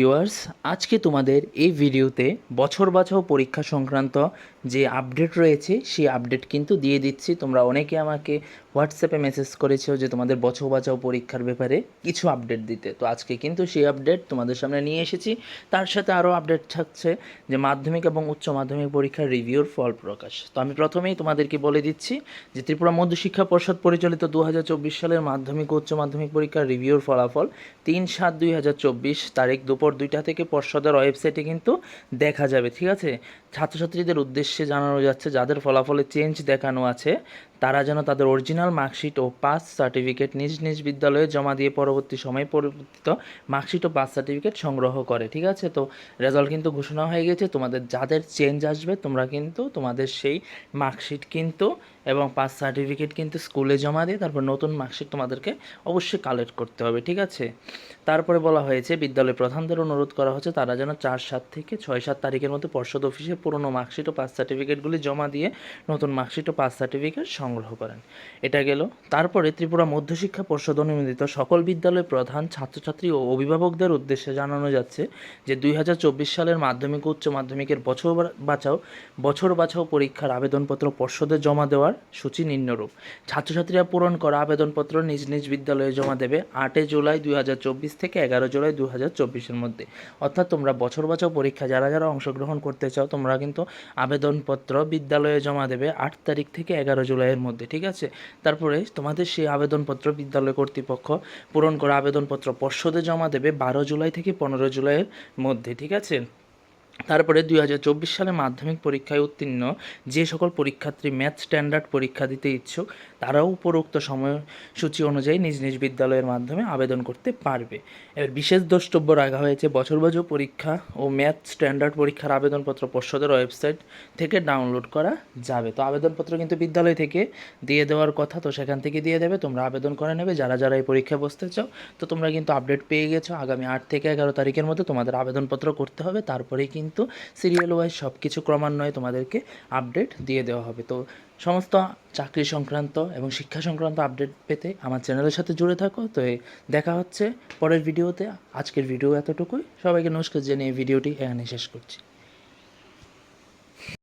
Viewers, আজকে তোমাদের এই ভিডিওতে বছর বাছাও পরীক্ষা সংক্রান্ত যে আপডেট রয়েছে, সেই আপডেট কিন্তু দিয়ে দিচ্ছি। তোমরা অনেকে আমাকে হোয়াটসঅ্যাপে মেসেজ করেছ যে তোমাদের বছর বাছাও পরীক্ষার ব্যাপারে কিছু আপডেট দিতে। তো আজকে কিন্তু সেই আপডেট তোমাদের সামনে নিয়ে এসেছি। তার সাথে আরও আপডেট থাকছে যে মাধ্যমিক এবং উচ্চ মাধ্যমিক পরীক্ষার রিভিউর ফল প্রকাশ। তো আমি প্রথমেই তোমাদেরকে বলে দিচ্ছি যে ত্রিপুরা মধ্যশিক্ষা পর্ষদ পরিচালিত দু হাজার চব্বিশ সালের মাধ্যমিক উচ্চ মাধ্যমিক পরীক্ষার রিভিউর ফলাফল তিন সাত দুই তারিখ দুপুর দুইটা থেকে পর্ষদের ওয়েবসাইটে কিন্তু দেখা যাবে ঠিক আছে? ছাত্রছাত্রীদের উদ্দেশ্যে জানানো যাচ্ছে, যাদের ফলাফলে চেঞ্জ দেখানো আছে, তারা যেন তাদের অরিজিনাল মার্কশিট ও পাস সার্টিফিকেট নিজ নিজ বিদ্যালয়ে জমা দিয়ে পরবর্তী সময়ে পরিবর্তিত মার্কশিট ও পাস সার্টিফিকেট সংগ্রহ করে, ঠিক আছে? তো রেজাল্ট কিন্তু ঘোষণা হয়ে গেছে, তোমাদের যাদের চেঞ্জ আসবে, তোমরা কিন্তু তোমাদের সেই মার্কশিট কিন্তু এবং পাস সার্টিফিকেট কিন্তু স্কুলে জমা দিয়ে তারপর নতুন মার্কশিট তোমাদেরকে অবশ্যই কালেক্ট করতে হবে, ঠিক আছে? তারপরে বলা হয়েছে বিদ্যালয় প্রধানদের অনুরোধ করা হচ্ছে, তারা যেন চার সাত থেকে ছয় সাত তারিখের মধ্যে পর্ষদ অফিসে পুরনো মার্কশিট ও পাস সার্টিফিকেটগুলি জমা দিয়ে নতুন মার্কশিট ও পাস সার্টিফিকেট সংগ্রহ করেন। এটা গেল। তারপরে ত্রিপুরা মধ্যশিক্ষা পর্ষদ অনুমোদিত সকল বিদ্যালয় প্রধান ছাত্রছাত্রী ও অভিভাবকদের উদ্দেশ্যে জানানো যাচ্ছে যে দুই হাজার চব্বিশ সালের মাধ্যমিক উচ্চ মাধ্যমিকের বছর বাঁচাও বছর বাঁচাও পরীক্ষার আবেদনপত্র পর্ষদে জমা দেওয়ার সূচি নিম্নরূপ। ছাত্রছাত্রীরা পূরণ করা আবেদনপত্র নিজ নিজ বিদ্যালয়ে জমা দেবে আটই জুলাই দুই হাজার চব্বিশ থেকে এগারো জুলাই দু হাজার মধ্যে। অর্থাৎ তোমরা বছর বাঁচাও পরীক্ষা, যারা যারা অংশগ্রহণ করতে চাও তোমরা কিন্তু আবেদনপত্র বিদ্যালয়ে জমা দেবে আট তারিখ থেকে এগারো জুলাইয়ের মধ্যে, ঠিক আছে? তারপরে তোমাদের সেই আবেদনপত্র বিদ্যালয় কর্তৃপক্ষ পূরণ করা আবেদনপত্র পর্ষদে জমা দেবে বারো জুলাই থেকে পনেরো জুলাইয়ের মধ্যে, ঠিক আছে? তারপরে দুই হাজার চব্বিশ সালে মাধ্যমিক পরীক্ষায় উত্তীর্ণ যে সকল পরীক্ষার্থী ম্যাথ স্ট্যান্ডার্ড পরীক্ষা দিতে ইচ্ছুক তারাও উপরোক্ত সময়সূচি অনুযায়ী নিজ নিজ বিদ্যালয়ের মাধ্যমে আবেদন করতে পারবে। এবার বিশেষ দ্রষ্টব্য রাখা হয়েছে, বছর বছর পরীক্ষা ও ম্যাথ স্ট্যান্ডার্ড পরীক্ষার আবেদনপত্র পর্ষদের ওয়েবসাইট থেকে ডাউনলোড করা যাবে। তো আবেদনপত্র কিন্তু বিদ্যালয় থেকে দিয়ে দেওয়ার কথা, তো সেখান থেকে দিয়ে দেবে, তোমরা আবেদন করে নেবে। যারা যারা এই পরীক্ষায় বসতে চাও, তো তোমরা কিন্তু আপডেট পেয়ে গেছো। আগামী আট থেকে এগারো তারিখের মধ্যে তোমাদের আবেদনপত্র করতে হবে। তারপরেই কিন্তু সিরিয়াল ওয়াইজ সব কিছু ক্রমান্বয়ে তোমাদেরকে আপডেট দিয়ে দেওয়া হবে। তো সমস্ত চাকরি সংক্রান্ত এবং শিক্ষা সংক্রান্ত আপডেট পেতে আমার চ্যানেলের সাথে জুড়ে থাকো। তো দেখা হচ্ছে পরের ভিডিওতে আজকের ভিডিও এতটুকুই। সবাইকে নমস্কার জানিয়ে ভিডিওটি এখানে শেষ করছি।